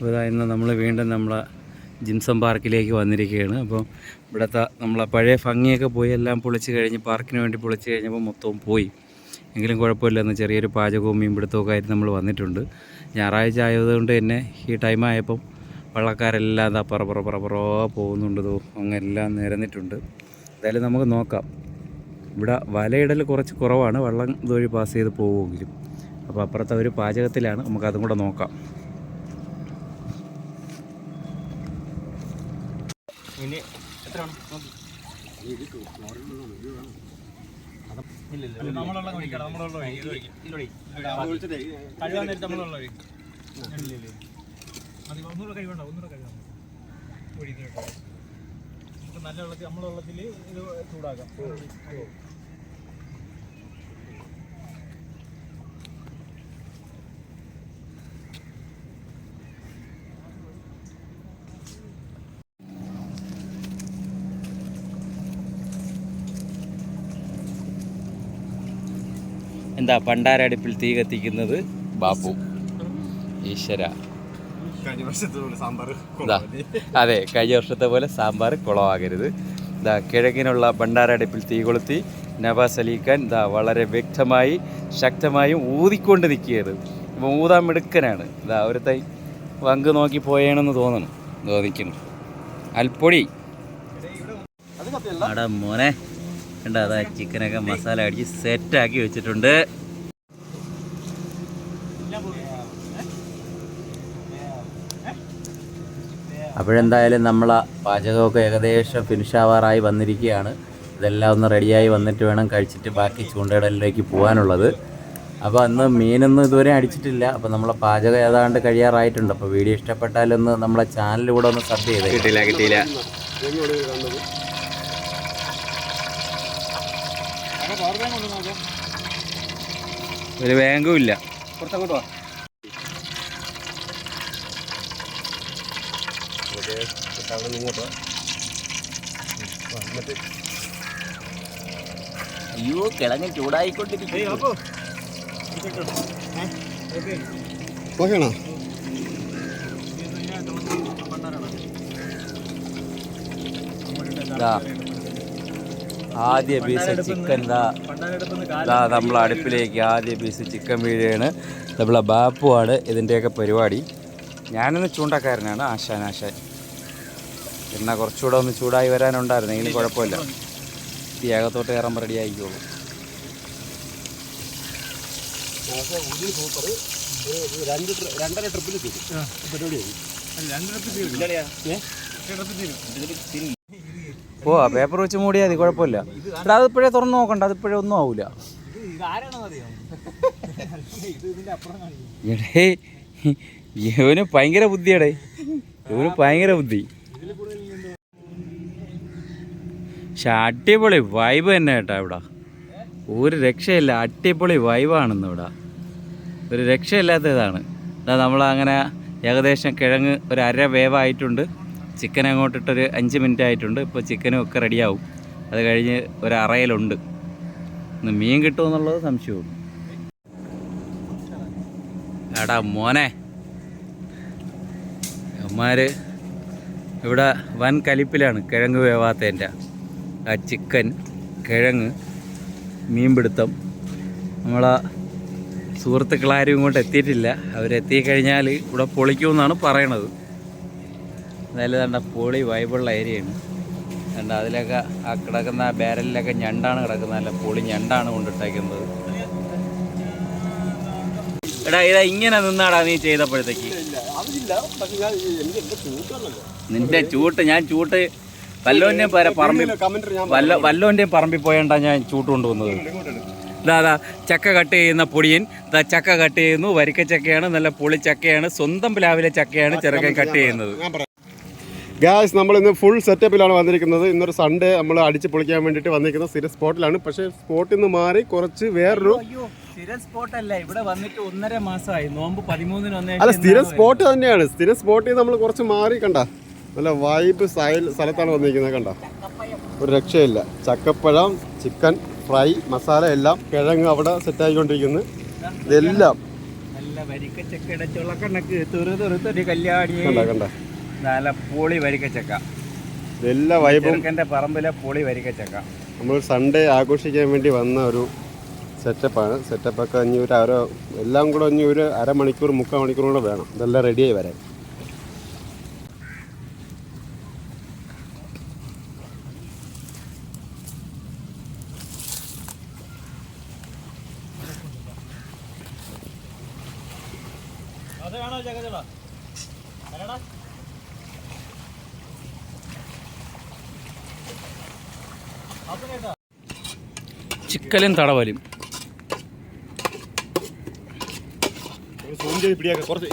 അപ്പോൾ ഇതാ ഇന്ന് നമ്മൾ വീണ്ടും നമ്മളെ ജിംസം പാർക്കിലേക്ക് വന്നിരിക്കുകയാണ്. അപ്പോൾ ഇവിടുത്തെ നമ്മളെ പഴയ ഭംഗിയൊക്കെ പോയി എല്ലാം പൊളിച്ച് കഴിഞ്ഞ് പാർക്കിന് വേണ്ടി പൊളിച്ച് കഴിഞ്ഞപ്പോൾ മൊത്തവും പോയി. എങ്കിലും കുഴപ്പമില്ലെന്ന് ചെറിയൊരു പാചകവും മീൻപിടുത്തമൊക്കെ ആയിട്ട് നമ്മൾ വന്നിട്ടുണ്ട്. ഞായറാഴ്ച ആയതുകൊണ്ട് തന്നെ ഈ ടൈം ആയപ്പം വള്ളക്കാരെല്ലാം എന്താ പറ പറ പറ പറ പോകുന്നുണ്ട്. അങ്ങെല്ലാം നിരന്നിട്ടുണ്ട്. എന്തായാലും നമുക്ക് നോക്കാം. ഇവിടെ വലയിടൽ കുറച്ച് കുറവാണ്. വെള്ളം ഇതുവഴി പാസ് ചെയ്ത് പോകുമെങ്കിലും അപ്പോൾ അപ്പുറത്തെ ഒരു പാചകത്തിലാണ്. നമുക്കതും കൂടെ നോക്കാം ഇനി എത്ര വേണം നോക്കി നമ്മളുള്ള ഒഴിക്കണം നമ്മളുള്ള കഴിവാൻ നേരത്തെ നമ്മളുള്ള ഒഴിക്കും അത് ഒന്നുകൂടെ കഴിവണ്ട? ഒന്നുകൂടെ കഴിവാൻ ഒഴിക്കുന്നുണ്ടോ നമുക്ക് നല്ല വെള്ളത്തിൽ നമ്മളുള്ളതിൽ ഇത് ചൂടാക്കാം. എന്താ പണ്ടാരടുപ്പിൽ തീ കത്തിക്കുന്നത് ബാപ്പു. ഈശ്വര. അതെ കഴിഞ്ഞ വർഷത്തെ പോലെ സാമ്പാർ കുളമാകരുത്. ഇതാ കിഴക്കിനുള്ള ഭണ്ഡാരടുപ്പിൽ തീ കൊളുത്തി നവാസ് അലിഖാൻ ഇതാ വളരെ വ്യക്തമായി ശക്തമായും ഊതിക്കൊണ്ട് നിൽക്കുകയത് ഇപ്പം ഊതാൻ മിടുക്കനാണ്. ഇതാ ഒരു തൈ വങ്ക് നോക്കി പോയേണെന്ന് തോന്നണം തോന്നിക്കുന്നു അൽപ്പൊടി. അടാ മോനെ. കണ്ട അതാ ചിക്കനൊക്കെ മസാല അടിച്ച് സെറ്റാക്കി വെച്ചിട്ടുണ്ട്. അപ്പോഴെന്തായാലും നമ്മളെ പാചകമൊക്കെ ഏകദേശം ഫിനിഷ് ആവാറായി വന്നിരിക്കുകയാണ്. ഇതെല്ലാം ഒന്ന് റെഡിയായി വന്നിട്ട് വേണം കഴിച്ചിട്ട് ബാക്കി ചൂണ്ടയിടലിലേക്ക് പോകാനുള്ളത്. അപ്പോൾ അന്ന് മീനൊന്നും ഇതുവരെ അടിച്ചിട്ടില്ല. അപ്പോൾ നമ്മളെ പാചകം ഏതാണ്ട് കഴിയാറായിട്ടുണ്ട്. അപ്പോൾ വീഡിയോ ഇഷ്ടപ്പെട്ടാലൊന്ന് നമ്മളെ ചാനലിലൂടെ ഒന്ന് സബ് ചെയ്ത് കിട്ടില്ല കിട്ടിയില്ല. ഒരു ബാങ്കും ഇല്ല. കുറച്ചങ്ങോട്ട് വാ. ഇങ്ങോട്ട് അയ്യോ കിളങ്ങ് ചൂടായിക്കൊണ്ടിരിക്കും ഓക്കെയാണോ ദാ, ആദ്യ പീസ് ചിക്കൻ ദാ. ഇതാ നമ്മൾ അടുപ്പിലേക്ക് ആദ്യ പീസ് ചിക്കൻ വീഴുകയാണ്. നമ്മളെ ബാപ്പുവാണ് ഇതിന്റെയൊക്കെ പരിപാടി. ഞാനൊന്ന് ചൂണ്ടക്കാരനാണ്. ആശാൻ ആശാൻ. എന്നാൽ കുറച്ചുകൂടെ ഒന്ന് ചൂടായി വരാനുണ്ടായിരുന്നു. എങ്കിലും കുഴപ്പമില്ല. ഈ അകത്തോട്ട് കയറുമ്പോൾ റെഡി ആയിക്കോളൂ സൂപ്പർ രണ്ട് ട്രി- രണ്ടര ട്രിപ്പിൽ തീരും ഓ പേപ്പർ വെച്ച് മൂടിയാൽ മതി കുഴപ്പമില്ല. എടാ അതിപ്പോഴേ തുറന്ന് നോക്കണ്ട അതിപ്പോഴേ ഒന്നും ആവില്ല എടേ ഇവന് ഭയങ്കര ബുദ്ധിയടേ. ഇവന് ഭയങ്കര ബുദ്ധി. പക്ഷെ അടിപൊളി വൈബ് തന്നെ കേട്ടാ ഇവിടെ. ഒരു രക്ഷയില്ല അടിപൊളി വൈബാണെന്ന് ഇവിടെ. ഒരു രക്ഷയില്ലാത്ത ഇതാണ് ഇതാ നമ്മളങ്ങനെ ഏകദേശം കിഴങ്ങ് ഒരു അര വേവായിട്ടുണ്ട്. ചിക്കൻ അങ്ങോട്ടിട്ടൊരു അഞ്ച് മിനിറ്റ് ആയിട്ടുണ്ട്. ഇപ്പോൾ ചിക്കനും ഒക്കെ റെഡിയാവും. അത് കഴിഞ്ഞ് ഒരു അറയിലുണ്ട്. ഇന്ന് മീൻ കിട്ടുമെന്നുള്ളത് സംശയവും എടാ മോനെ. അമ്മമാർ ഇവിടെ വൻ കലിപ്പിലാണ് കിഴങ്ങ് വേവാത്തതിന്റെ ആ ചിക്കൻ കിഴങ്ങ് മീൻ പിടുത്തം നമ്മളെ സുഹൃത്തുക്കളാരും ഇങ്ങോട്ട് എത്തിയിട്ടില്ല. അവരെത്തിക്കഴിഞ്ഞാൽ ഇവിടെ പൊളിക്കുമെന്നാണ് പറയണത്. എന്തായാലും കണ്ട പൊളി വൈബുള്ള ഏരിയയാണ് കണ്ട അതിലൊക്കെ ആ കിടക്കുന്ന ആ ബാരലിലൊക്കെ ഞണ്ടാണ് കിടക്കുന്നത്. നല്ല പൊളി ഞണ്ടാണ് കൊണ്ടിട്ടേക്കുന്നത്. എടാ ഇതാ ഇങ്ങനെ നിന്നാടാ നീ ചെയ്തപ്പോഴത്തേക്ക്. നിന്റെ ചൂട്ട് ഞാൻ ചൂട്ട് വല്ലോന്റെയും പേരെ പറമ്പിൽ വല്ല വല്ലോന്റെയും പറമ്പിൽ പോയണ്ടാ ഞാൻ ചൂട്ട് കൊണ്ടുവന്നത്. ഇതാ അതാ ചക്ക കട്ട് ചെയ്യുന്ന പൊടിയൻ ഇതാ ചക്ക കട്ട് ചെയ്യുന്നു. വരിക്ക ചക്കയാണ് നല്ല പൊളി ചക്കയാണ്. സ്വന്തം പ്ലാവിലെ ചക്കയാണ് ചെറുക്കൻ കട്ട് ചെയ്യുന്നത്. ഗായ്സ് നമ്മൾ ഇന്ന് ഫുൾ സെറ്റപ്പിലാണ് വന്നിരിക്കുന്നത്. ഇന്നൊരു സൺഡേ നമ്മൾ അടിച്ച് പൊളിക്കാൻ വേണ്ടിയിട്ട് വന്നിരിക്കുന്ന സ്ഥിര സ്പോട്ടിലാണ് പക്ഷേ സ്പോട്ടിൽ നിന്ന് മാറി കുറച്ച് വേറൊരു അല്ല. സ്ഥിരം സ്പോട്ട് തന്നെയാണ്. സ്ഥിരം സ്പോട്ടിൽ നമ്മൾ കുറച്ച് മാറി കണ്ട. നല്ല വൈബ് സൈൽ സ്ഥലത്താണ് വന്നിരിക്കുന്നത് കണ്ട. ഒരു രക്ഷയില്ല. ചക്കപ്പഴം ചിക്കൻ ഫ്രൈ മസാല എല്ലാം കിഴങ്ങ് അവിടെ സെറ്റ് ആയിക്കൊണ്ടിരിക്കുന്നു. ഇതെല്ലാം കണ്ട കണ്ട. നല്ല പൊളി വരിക്കച്ചക്ക എല്ലാ വൈബും ചെറുക്കന്റെ പറമ്പിലെ പൊളി വരിക്കച്ചക്ക നമ്മൾ സൺഡേ ആഘോഷിക്കാൻ വേണ്ടി വന്ന ഒരു സെറ്റപ്പാണ് സെറ്റപ്പൊക്കെ ഇനി ഒരു അര എല്ലാം കൂടെ ഇനി ഒരു അരമണിക്കൂർ മുക്കാൽ മണിക്കൂർ കൂടെ വേണം. ഇതെല്ലാം റെഡിയായി വരാൻ. ചിക്കലും തടവലും. കുറച്ച്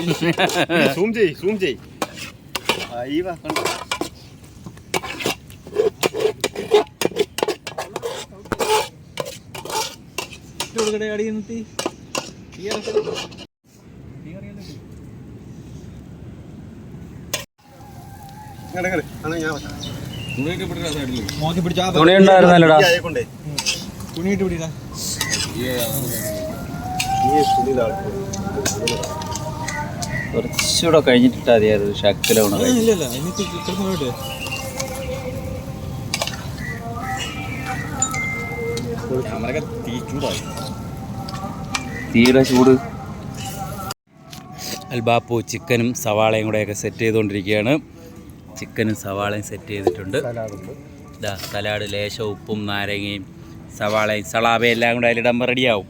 ഞാൻ. തുണി ഉണ്ടായിരുന്നല്ലോടാ. തുണിയിട്ട് പിടിടാ. കുറച്ചുകൂടെ കഴിഞ്ഞിട്ടാ. മതിയായിരുന്നു പോയിട്ട് തീരെ ചൂട്. അൽബാപ്പു ചിക്കനും സവാളയും കൂടെയൊക്കെ സെറ്റ് ചെയ്തുകൊണ്ടിരിക്കുകയാണ്. ചിക്കനും സവാളയും സെറ്റ് ചെയ്തിട്ടുണ്ട്. ഇതാ സലാഡ് ലേശം ഉപ്പും നാരങ്ങയും സവാളയും സളാബയും എല്ലാം കൂടെ അതിലിടുമ്പോൾ റെഡിയാവും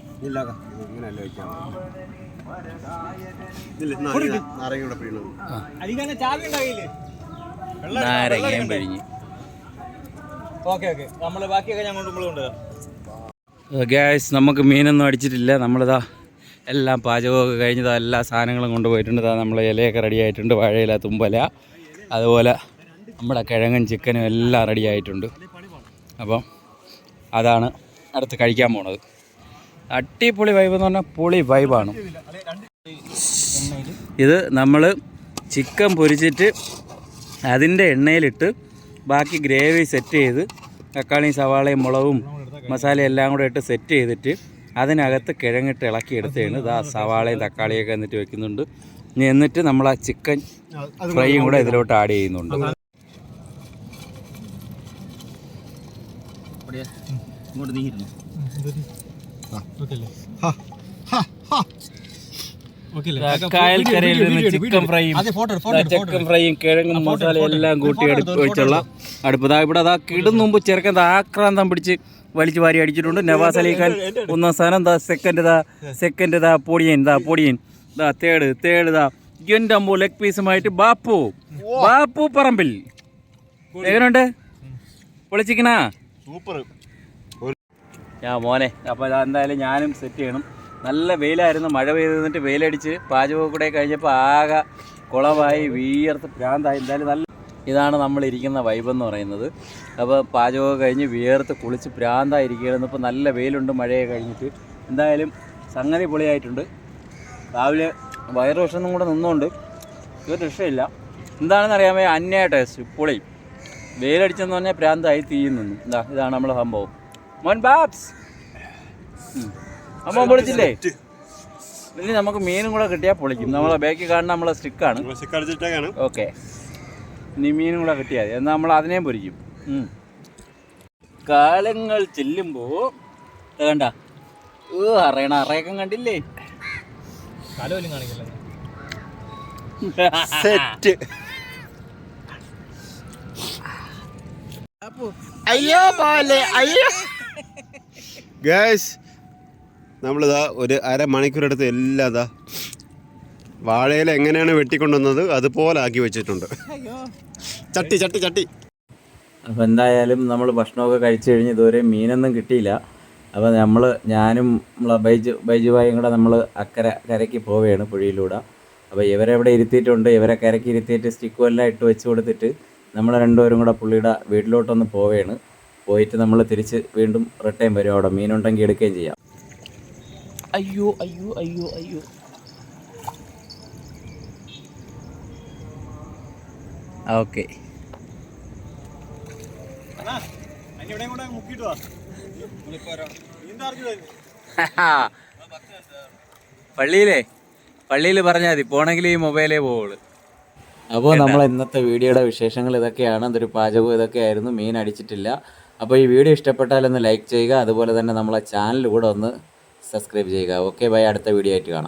നാരങ്ങയും പിഴിഞ്ഞ്. Okay okay. നമ്മൾ ബാക്കിയൊക്കെ ഞാൻ കൊണ്ട് കൊണ്ടുവരാം. ഗ്യാസ് നമുക്ക് മീനൊന്നും അടിച്ചിട്ടില്ല. നമ്മളിതാ എല്ലാം പാചകമൊക്കെ കഴിഞ്ഞതാ എല്ലാ സാധനങ്ങളും കൊണ്ടുപോയിട്ടുണ്ട്. നമ്മൾ ഇലയൊക്കെ റെഡി ആയിട്ടുണ്ട്. വാഴയില തുമ്പല. അതുപോലെ നമ്മുടെ കിഴങ്ങൻ ചിക്കനും എല്ലാം റെഡി ആയിട്ടുണ്ട്. അപ്പം അതാണ് അടുത്ത് കഴിക്കാൻ പോണത്. അട്ടിപ്പൊളി വൈബ് എന്ന് പറഞ്ഞാൽ പൊളി വൈബാണ് ഇത് നമ്മൾ ചിക്കൻ പൊരിച്ചിട്ട് അതിന്റെ എണ്ണയിലിട്ട് ബാക്കി ഗ്രേവി സെറ്റ് ചെയ്ത് തക്കാളിയും സവാളയും മുളകും മസാലയും എല്ലാം കൂടെ ഇട്ട് സെറ്റ് ചെയ്തിട്ട് അതിനകത്ത് കിഴങ്ങിട്ട് ഇളക്കി എടുത്തതാണ്. ഇതാ സവാളയും തക്കാളിയൊക്കെ എന്നിട്ട് വെക്കുന്നുണ്ട്. എന്നിട്ട് നമ്മൾ ആ ചിക്കൻ ഫ്രൈയും കൂടെ ഇതിലോട്ട് ആഡ് ചെയ്യുന്നുണ്ട്. ഇങ്ങോട്ട് നീങ്ങിരുന്നു ഓക്കെ അല്ലേ ഓക്കെ കായൽക്കരയിൽ നിന്ന് ചിക്കൻ ഫ്രൈയും ചിക്കൻ ഫ്രൈയും കിഴങ്ങും മസാല എല്ലാം കൂട്ടി അടുപ്പ് വെച്ചുള്ള അടുപ്പ്. ഇവിടെ അതാ കിടും മുമ്പ് ചെറുക്കൻ ആക്രാന്തം പിടിച്ച് വലിച്ചു വാരി അടിച്ചിട്ടുണ്ട്. നവാസ് അലി ഖാൻ ഒന്നാം സ്ഥാനം ദാ സെക്കൻഡ് ദാ സെക്കൻഡ് ദാ പൊടിയൻ ദാ പൊടിയൻ. ദാ തേട് തേട് ദാ. എന്റെ അമ്മു ലെഗ് പീസുമായിട്ട് ബാപ്പു. ബാപ്പു പറമ്പിൽ. എങ്ങനെയുണ്ട് പൊളിച്ചിക്കണാ? സൂപ്പർ ഞാൻ മോനെ അപ്പോൾ ഇതാ എന്തായാലും ഞാനും സെറ്റ് ചെയ്യണം. നല്ല വെയിലായിരുന്നു മഴ പെയ്ത് നിന്നിട്ട് വെയിലടിച്ച് പാചകം കൂടെ കഴിഞ്ഞപ്പോൾ ആകെ കുളമായി വിയർത്ത് ഭ്രാന്തായി. എന്തായാലും നല്ല ഇതാണ് നമ്മൾ ഇരിക്കുന്ന വൈബ് എന്ന് പറയുന്നത്. അപ്പോൾ പാചകമൊക്കെ കഴിഞ്ഞ് വിയർത്ത് കുളിച്ച് ഭ്രാന്തായിരിക്കുകയായിരുന്നു. ഇപ്പോൾ നല്ല വെയിലുണ്ട് മഴയൊക്കെ കഴിഞ്ഞിട്ട്. എന്തായാലും സംഗതി പൊളിയായിട്ടുണ്ട്. രാവിലെ വയറ് വിഷമൊന്നും കൂടെ നിന്നുകൊണ്ട് ഒരു രക്ഷയില്ല. എന്താണെന്ന് അറിയാമേ അന്യായ ടേസ്റ്റ് പൊളി. വെയിലടിച്ചെന്ന് പറഞ്ഞാൽ പ്രാന്തായി തീയും നിന്നു. ഇതാ ഇതാണ് നമ്മളെ സംഭവം. മോൻ ബാബ്സ്! അമ്മ പൊളിച്ചില്ലേ? ഇനി നമുക്ക് മീനും കൂടെ കിട്ടിയാൽ പൊളിക്കും. നമ്മളെ ബാക്കി കാണുന്ന നമ്മളെ സ്റ്റിക്കാണ് ഓക്കെ. ഇനി മീനും കൂടെ കിട്ടിയാൽ മതി. എന്നാൽ നമ്മൾ അതിനെയും പൊരിക്കും. കാലങ്ങൾ ചെല്ലുമ്പോൾ കണ്ട. ഓ അറിയണ അറയൊക്കെ കണ്ടില്ലേ? കലവലും കാണിക്കില്ല സെറ്റ്. അയ്യോ പോലെ അയ്യോ. ഗൈസ് നമ്മളിതാ ഒരു അരമണിക്കൂർ എടുത്ത് എല്ലാം ഇതാ വാഴയില എങ്ങനെയാണ് വെട്ടിക്കൊണ്ടുവന്നത് അതുപോലെ ആക്കി വെച്ചിട്ടുണ്ട്. ചട്ടി ചട്ടി ചട്ടി. അപ്പോൾ എന്തായാലും നമ്മൾ ഭക്ഷണമൊക്കെ കഴിച്ചു കഴിഞ്ഞ് ഇതുവരെ മീനൊന്നും കിട്ടിയില്ല. അപ്പോൾ നമ്മൾ ഞാനും നമ്മളെ ബൈജു ബൈജുബായും കൂടെ നമ്മൾ അക്കരെ കരയ്ക്ക് പോവുകയാണ് പുഴയിലൂടെ. അപ്പോൾ ഇവരെ ഇവിടെ ഇരുത്തിയിട്ടുണ്ട്. ഇവരെ കരയ്ക്ക് ഇരുത്തിയിട്ട് സ്റ്റിക്കും എല്ലാം ഇട്ട് വെച്ച് കൊടുത്തിട്ട് നമ്മൾ രണ്ടുപേരും കൂടെ പുള്ളിയുടെ വീട്ടിലോട്ടൊന്ന് പോവുകയാണ്. പോയിട്ട് നമ്മൾ തിരിച്ച് വീണ്ടും റിട്ടേൺ വരും. അവിടെ മീനുണ്ടെങ്കിൽ എടുക്കുകയും ചെയ്യാം. അയ്യോ അയ്യോ അയ്യോ അയ്യോ. ഓക്കെ. കൂടെ മുക്കിയിട്ട് വാ. പള്ളിയിലേ പള്ളിയിൽ പറഞ്ഞാൽ മതി. പോണെങ്കിൽ ഈ മൊബൈലേ പോവുള്ളൂ. അപ്പോൾ നമ്മൾ ഇന്നത്തെ വീഡിയോയുടെ വിശേഷങ്ങൾ ഇതൊക്കെയാണ്. അതൊരു പാചകവും ഇതൊക്കെയായിരുന്നു. മീൻ അടിച്ചിട്ടില്ല. അപ്പോൾ ഈ വീഡിയോ ഇഷ്ടപ്പെട്ടാൽ ഒന്ന് ലൈക്ക് ചെയ്യുക. അതുപോലെ തന്നെ നമ്മളെ ചാനൽ കൂടെ ഒന്ന് സബ്സ്ക്രൈബ് ചെയ്യുക. Okay bye. അടുത്ത വീഡിയോ ആയിട്ട് കാണാം.